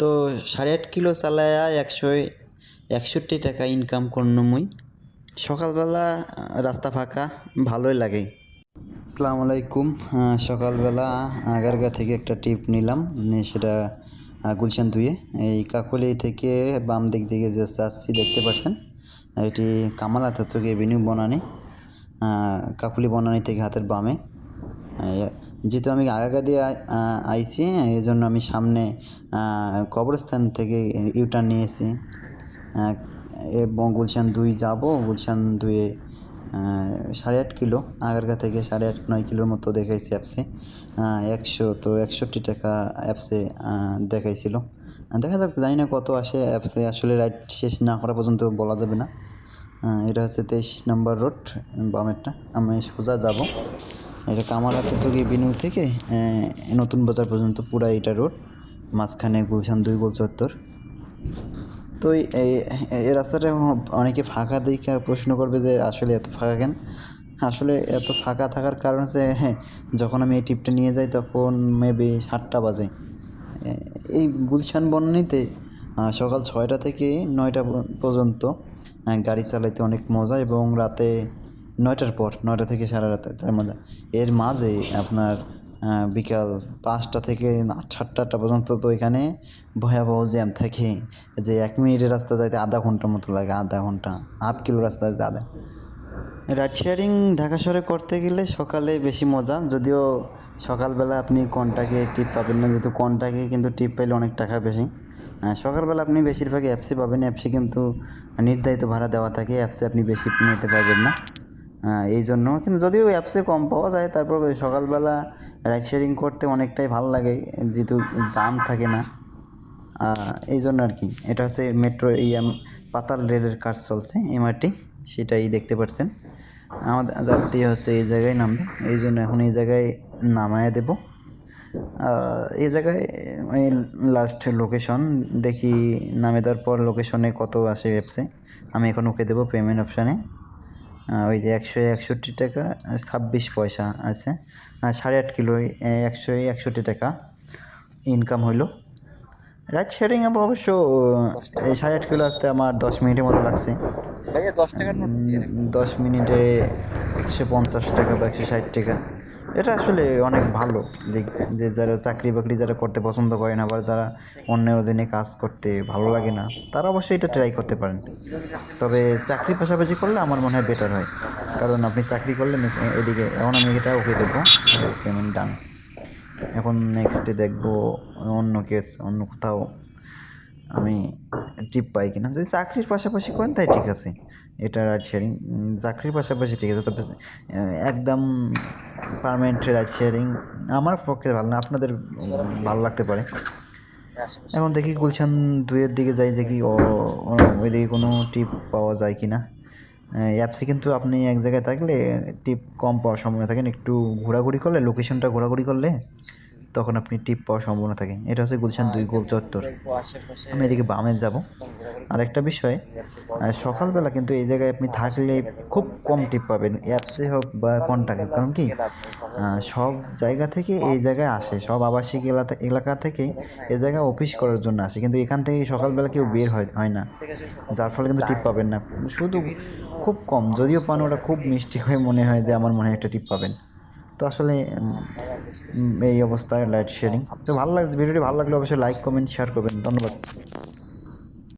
তো সাড়ে আট কিলো চালায়া একশো, একষট্টি টাকা ইনকাম করনু মুই। সকালবেলা রাস্তা ফাঁকা, ভালোই লাগে। আসসালামু আলাইকুম। সকালবেলা আগারগা থেকে একটা টিপ নিলাম সেটা গুলশান ধুয়ে এই কাকলি থেকে বাম দিক দিকে যে যাচ্ছি দেখতে পাচ্ছেন এটি কামাল থেকে এভিনিউ বনানি কাকুলি বনানি থেকে হাতের বামে। যেহেতু আমি আগারগা দিয়ে আই- আহ, আইছি এই জন্য আমি সামনে কবরস্থান থেকে ইউটার্ন নিয়েছি। এবং গুলশান দুই যাব গুলশান দুয়ে সাড়ে আট কিলো আগারগা থেকে সাড়ে আট নয় কিলোর মতো দেখাইছে অ্যাপসে। একশো তো একষট্টি টাকা অ্যাপসে দেখাইছিল। দেখা যাক জানি না কত আসে অ্যাপসে আসলে রাইড শেষ না করা পর্যন্ত বলা যাবে না। এটা হচ্ছে তেইশ নম্বর রোড বামেরটা আমি সোজা যাব। এটা কামারহাটি থেকে বিনু থেকে নতুন বাজার পর্যন্ত পুরা এটা রোড, মাঝখানে গুলশান দুই গোল চত্বর তো এই রাস্তাটা অনেকে ফাঁকা দেখে প্রশ্ন করবে যে আসলে এত ফাঁকা কেন? আসলে এত ফাঁকা থাকার কারণ হচ্ছে হ্যাঁ যখন আমি এই ট্রিপটা নিয়ে যাই তখন মেবি সাতটা বাজে। এই গুলশান বনানীতে সকাল ছয়টা থেকে নয়টা পর্যন্ত গাড়ি চালাইতে অনেক মজা এবং রাতে নয়টার পর, নয়টা থেকে সারা রাতে তার মজা এর মাঝে আপনার বিকাল পাঁচটা থেকে সাতটা আটটা পর্যন্ত তো এখানে ভয়াবহ জ্যাম থাকে যে এক মিনিটের রাস্তা যাইতে আধা ঘণ্টার মতো লাগে, আধা ঘণ্টা, হাফ কিলো রাস্তা যাইতে আধা। রাইড শেয়ারিং ঢাকা শহরে করতে গেলে সকালে বেশি মজা, যদিও সকালবেলা আপনি কনটাকে টিপ পাবেন না, যেহেতু কনটাকে কিন্তু টিপ পাইলে অনেক টাকা বেশি। সকালবেলা আপনি বেশিরভাগ অ্যাপসে পাবেন অ্যাপসে কিন্তু নির্ধারিত ভাড়া দেওয়া থাকে অ্যাপসে আপনি বেশি নিতে পারবেন না। এই জন্য কিন্তু যদিও অ্যাপসে কম পাওয়া যায়, তারপর সকালবেলা রাইড শেয়ারিং করতে অনেকটাই ভালো লাগে, যেহেতু জাম থাকে না। এই জন্য আর কি। এটা হচ্ছে মেট্রো এই পাতাল রেলের কাজ চলছে এমআরটি সেটাই দেখতে পাচ্ছেন আমাদের যাত্রী হচ্ছে এই জায়গায় নামবে এই জন্য এখন এই জায়গায় নামায় দেব। এই জায়গায়, এই লাস্ট লোকেশন দেখি নামে দেওয়ার পর লোকেশনে কত আসে অ্যাপসে আমি এখন ওকে দেবো পেমেন্ট অপশানে ওই যে একশো একষট্টি টাকা ছাব্বিশ পয়সা আছে। সাড়ে আট কিলো একশো একষট্টি টাকা ইনকাম হইল। রাইড শেয়ারিং অ্যাপ অবশ্য এই সাড়ে আট কিলো আসতে আমার দশ মিনিটের মতো লাগছে। দশ মিনিটে একশো পঞ্চাশ টাকা বা একশো ষাট টাকা। এটা আসলে অনেক ভালো দিক যে যারা চাকরি বাকরি যারা করতে পছন্দ করে না আবার যারা অন্যের অধীনে কাজ করতে ভালো লাগে না, তারা অবশ্যই এটা ট্রাই করতে পারেন। তবে চাকরি পাশাপাশি করলে আমার মনে হয় বেটার হয়। কারণ আপনি চাকরি করলেন এদিকে, এখন আমি এটা ওকে দেবো পেমেন্ট ডান এখন নেক্সটে দেখব অন্য কেস অন্য কোথাও আমি টিপ পাই কিনা? যদি চাকরির পাশাপাশি করেন তাই ঠিক আছে। এটা রাইড শেয়ারিং চাকরির পাশাপাশি ঠিক আছে। তবে একদম পারমানেন্ট রাইড শেয়ারিং আমার পক্ষে ভালো না, আপনাদের ভালো লাগতে পারে। এখন দেখি গুলশান দুইয়ের দিকে যাই যে কি ও- ওইদিকে কোনো টিপ পাওয়া যায় কি না অ্যাপসে কিন্তু আপনি এক জায়গায় থাকলে টিপ কম পাওয়ার সম্ভাবনা থাকেন একটু ঘোরাঘুরি করলে লোকেশনটা ঘোরাঘুরি করলে তখন আপনি টিপ পাওয়ার সম্ভাবনা থাকে। এটা হচ্ছে গুলশান দুই গোল চত্বর। আমি এদিকে বামে যাব। আর একটা বিষয় সকালবেলা কিন্তু এই জায়গায় আপনি থাকলে খুব কম টিপ পাবেন, অ্যাপসে হোক বা কন্টাক্টে কারণ কি সব জায়গা থেকে এই জায়গায় আসে, সব আবাসিক এলাকা এলাকা থেকে এই জায়গায় অফিস করার জন্য আসে। কিন্তু এখান থেকে সকালবেলা কেউ বের হয় হয় না। যার ফলে কিন্তু টিপ পাবেন না। শুধু খুব কম, যদিও পান, ওটা খুব মিষ্টি হয়ে মনে হয় যে আমার মনে হয় একটা টিপ পাবেন। তো আসলে এই অবস্থায় লাইট শেয়ারিং তো ভালো লাগছে ভিডিওটি ভালো লাগলে অবশ্যই লাইক কমেন্ট শেয়ার করবেন। ধন্যবাদ।